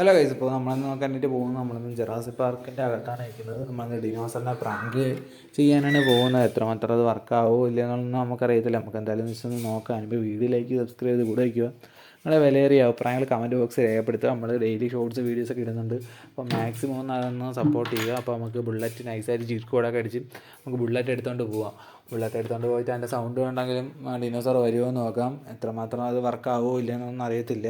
Hello guys ഇപ്പോൾ നമ്മളെന്ന് നോക്കാനായിട്ട് പോകുന്നത് നമ്മളിന്ന് ജെറാസി പാർക്കിന്റെ അകത്താണ് ഇരിക്കുന്നത് നമ്മളിന്ന് ഡിനോസറിനെ പ്രാങ്ക് ചെയ്യാനാണ് പോകുന്നത്. എത്രമാത്രം അത് വർക്കാവോ ഇല്ല എന്നുള്ളതൊന്നും നമുക്കറിയത്തില്ല. നമുക്ക് എന്തായാലും ഒന്ന് നോക്കാം. ഇപ്പോൾ വീഡിയോയിലേക്ക് സബ്സ്ക്രൈബ് ചെയ്ത് കൂടെ വയ്ക്കുക നിങ്ങളുടെ വിലയേറിയ അഭിപ്രായങ്ങൾ കമന്റ് ബോക്സിൽ രേഖപ്പെടുത്തുക. നമ്മൾ ഡെയിലി ഷോർട്സ് വീഡിയോസ് ഒക്കെ ഇടുന്നുണ്ട്. അപ്പോൾ മാക്സിമം ഒന്ന് അതൊന്ന് സപ്പോർട്ട് ചെയ്യുക. അപ്പോൾ നമുക്ക് ബുള്ളറ്റ് നൈസായിട്ട് കൂടെ അടിച്ച് നമുക്ക് ബുള്ളറ്റ് എടുത്തുകൊണ്ട് പോവാം. ബുള്ളറ്റ് എടുത്തുകൊണ്ട് പോയിട്ട് അതിന്റെ സൗണ്ട് ഉണ്ടെങ്കിലും ഡിനോസർ വരുമോ എന്ന് നോക്കാം. എത്രമാത്രം അത് വർക്കാവോ ഇല്ലെന്നൊന്നും അറിയത്തില്ല.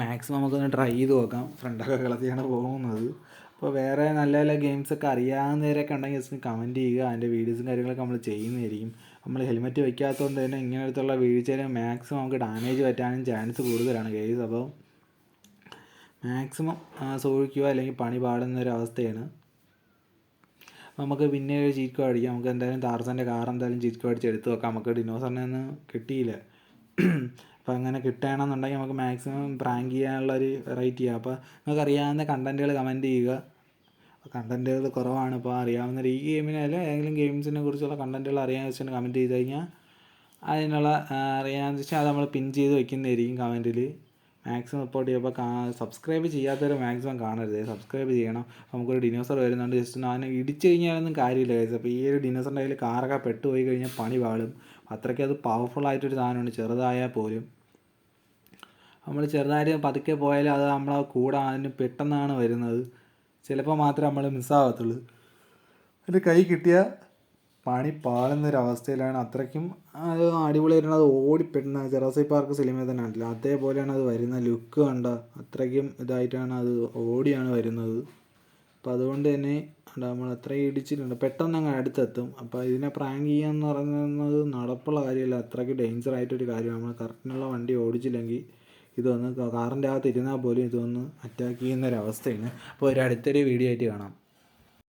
മാക്സിമം നമുക്കൊന്ന് ട്രൈ ചെയ്ത് നോക്കാം. ഫ്രണ്ടൊക്കെ കളത്തിയാണ് പോകുന്നത്. അപ്പോൾ വേറെ നല്ല നല്ല ഗെയിംസൊക്കെ അറിയാവുന്നവരൊക്കെ ഉണ്ടെങ്കിൽ ജസ്റ്റ് കമന്റ് ചെയ്യുക. അതിന്റെ വീഡിയോസും കാര്യങ്ങളൊക്കെ നമ്മൾ ചെയ്യുന്നതായിരിക്കും. നമ്മൾ ഹെൽമെറ്റ് വയ്ക്കാത്തതുകൊണ്ട് തന്നെ ഇങ്ങനത്തുള്ള വീഴ്ചയിൽ മാക്സിമം നമുക്ക് ഡാമേജ് പറ്റാനും ചാൻസ് കൂടുതലാണ് കേസ് അപ്പോൾ മാക്സിമം സൂക്ഷിക്കുക അല്ലെങ്കിൽ പണി പാടുന്ന ഒരു അവസ്ഥയാണ്. നമുക്ക് പിന്നെ ഒരു ചീറ്റ് അടിക്കാം. നമുക്ക് എന്തായാലും ടാർസന്റെ കാർ എന്തായാലും ചീറ്റ് അടിച്ച് എടുത്ത് വെക്കാം നമുക്ക് ഡിനോസറിനെ ഒന്നും കിട്ടിയില്ല. അപ്പോൾ അങ്ങനെ കിട്ടുകയാണെന്നുണ്ടെങ്കിൽ നമുക്ക് മാക്സിമം പ്രാങ്ക് ചെയ്യാനുള്ള ഒരു വെറൈറ്റി അപ്പോൾ നിങ്ങൾക്ക് അറിയാവുന്ന കണ്ടന്റുകൾ കമന്റ് ചെയ്യുക. കണ്ടന്റുകൾ കുറവാണ് ഇപ്പോൾ അറിയാവുന്ന ഈ ഗെയിമിനല്ല ഏതെങ്കിലും ഗെയിംസിനെ കുറിച്ചുള്ള കണ്ടന്റുകൾ അറിയാൻ വെച്ചിട്ട് കമന്റ് ചെയ്ത് കഴിഞ്ഞാൽ അതിനുള്ള അറിയാമെന്ന് വെച്ചാൽ അത് നമ്മൾ പിൻ ചെയ്ത് വെക്കുന്നതായിരിക്കും കമന്റിൽ മാക്സിമം റിപ്പോർട്ട് ചെയ്യുമ്പോൾ കാ സബ്സ്ക്രൈബ് ചെയ്യാത്തവർ മാക്സിമം കാണരുത്. സബ്സ്ക്രൈബ് ചെയ്യണം. അപ്പോൾ നമുക്കൊരു ഡിനോസർ വരുന്നുണ്ട്. ജസ്റ്റ് അതിനെ ഇടിച്ചു കഴിഞ്ഞാലൊന്നും കാര്യമില്ല guys. അപ്പോൾ ഈ ഒരു ഡിനോസറിന്റെ കയ്യിൽ കാറൊക്കെ പെട്ടുപോയി കഴിഞ്ഞാൽ പണി പാളും അത്രയ്ക്ക് അത് പവർഫുൾ ആയിട്ടൊരു സാധനമാണ്. ചെറുതായാൽ പോലും. നമ്മൾ ചെറുതായിട്ട് പതുക്കെ പോയാലും അത് നമ്മളെ കൂടെ അതിന് പെട്ടെന്നാണ് വരുന്നത്. ചിലപ്പോൾ മാത്രമേ നമ്മൾ മിസ്സാകത്തുള്ളൂ അതിന്റെ കൈ കിട്ടിയ പണി പാളുന്നൊരവസ്ഥയിലാണ് അത്രയ്ക്കും അത് അടിപൊളിയായിട്ടാണ് അത് ഓടിപ്പെടുന്ന ജെറാസി പാർക്ക് സിനിമയിൽ തന്നെ ആണല്ലോ അതേപോലെയാണ് അത് വരുന്ന ലുക്ക് കണ്ട അത്രയ്ക്കും ഇതായിട്ടാണ് അത് ഓടിയാണ് വരുന്നത്. അപ്പോൾ അതുകൊണ്ട് തന്നെ നമ്മൾ അത്രയും ഇടിച്ചിട്ടുണ്ട്. പെട്ടെന്ന് അങ്ങ് അടുത്തെത്തും. അപ്പോൾ ഇതിനെ പ്രാങ്ക് ചെയ്യാന്ന് പറയുന്നത് നടപ്പുള്ള കാര്യമല്ല. അത്രയ്ക്ക് ഡേഞ്ചർ ആയിട്ടൊരു കാര്യമാണ്. നമ്മൾ കറക്റ്റിനുള്ള വണ്ടി ഓടിച്ചില്ലെങ്കിൽ ഇതൊന്ന് കാറിന്റെ അകത്ത് ഇരുന്നാൽ പോലും ഇതൊന്ന് അറ്റാക്ക് ചെയ്യുന്ന ഒരു അവസ്ഥയാണ് അപ്പോൾ ഒരു അടുത്തൊരു വീഡിയോ ആയിട്ട് കാണാം.